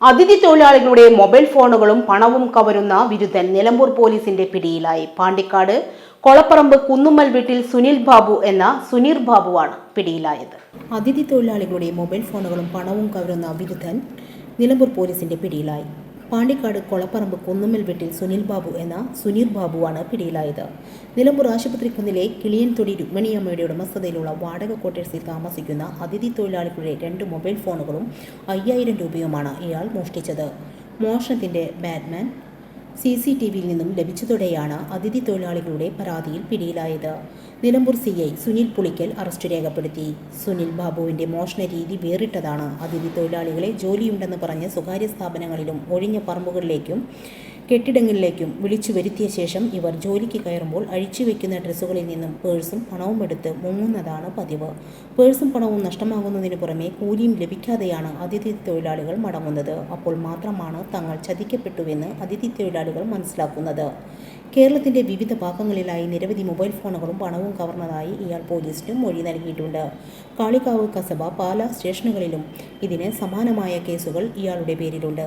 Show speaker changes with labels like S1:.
S1: അതിഥി തൊഴിലാളികളുടെ മൊബൈൽ ഫോണുകളും പണവും കവരുന്ന വിരുദ്ധൻ നിലമ്പൂർ പോലീസിന്റെ പിടിയിലായി. പാണ്ടിക്കാട് കൊളപ്പറമ്പ് കുന്നുമ്മൽ വീട്ടിൽ സുനിൽ ബാബു എന്ന സുനീർ ബാബുവാണ് പിടിയിലായത്. അതിഥി തൊഴിലാളികളുടെ മൊബൈൽ ഫോണുകളും പണവും കവരുന്ന വിരുദ്ധൻ നിലമ്പൂർ പോലീസിന്റെ പിടിയിലായി. പാണ്ടിക്കാട് കൊളപ്പറമ്പ് കുന്നുമ്മൽ വീട്ടിൽ സുനിൽ ബാബു എന്ന സുനീർ ബാബുവാണ് പിടിയിലായത്. നിലമ്പൂർ ആശുപത്രി കുന്നിലെ കിളിയൻതൊടി രുക്മിണിയമ്മയുടെ ഉടമസ്ഥതയിലുള്ള വാടക ക്വാർട്ടേഴ്സിൽ താമസിക്കുന്ന അതിഥി തൊഴിലാളികളുടെ രണ്ട് മൊബൈൽ ഫോണുകളും അയ്യായിരം രൂപയുമാണ് ഇയാൾ മോഷ്ടിച്ചത്. മോഷണത്തിന്റെ ബാറ്റ്മാൻ സി സി ടി വിയിൽ നിന്നും ലഭിച്ചതോടെയാണ് അതിഥി തൊഴിലാളികളുടെ പരാതിയിൽ പിടിയിലായത്. Nilambur C I Sunil Pulikkal arrest രേഖപ്പെടുത്തി. സുനിൽ ബാബുവിന്റെ മോഷണ രീതി വേറിട്ടതാണ്. അതിഥി തൊഴിലാളികളെ ജോലിയുണ്ടെന്ന് പറഞ്ഞ് സ്വകാര്യ സ്ഥാപനങ്ങളിലും ഒഴിഞ്ഞ പറമ്പുകളിലേക്കും കെട്ടിടങ്ങളിലേക്കും വിളിച്ചു വരുത്തിയ ശേഷം ഇവർ ജോലിക്ക് കയറുമ്പോൾ അഴിച്ചു വെക്കുന്ന ഡ്രസ്സുകളിൽ നിന്നും പേഴ്സും പണവും എടുത്ത് മുങ്ങുന്നതാണ് പതിവ്. പേഴ്സും പണവും നഷ്ടമാകുന്നതിന് പുറമെ കൂലിയും ലഭിക്കാതെയാണ് അതിഥി തൊഴിലാളികൾ മടങ്ങുന്നത്. അപ്പോൾ മാത്രമാണ് തങ്ങൾ ചതിക്കപ്പെട്ടുവെന്ന് അതിഥി തൊഴിലാളികൾ മനസ്സിലാക്കുന്നത്. കേരളത്തിന്റെ വിവിധ ഭാഗങ്ങളിലായി നിരവധി മൊബൈൽ ഫോണുകളും പണവും കവർന്നതായി ഇയാൾ പോലീസിന് മൊഴി നൽകിയിട്ടുണ്ട്. കാളികാവ് കസബ പാലാ സ്റ്റേഷനുകളിലും ഇതിന് സമാനമായ കേസുകൾ ഇയാളുടെ പേരിലുണ്ട്.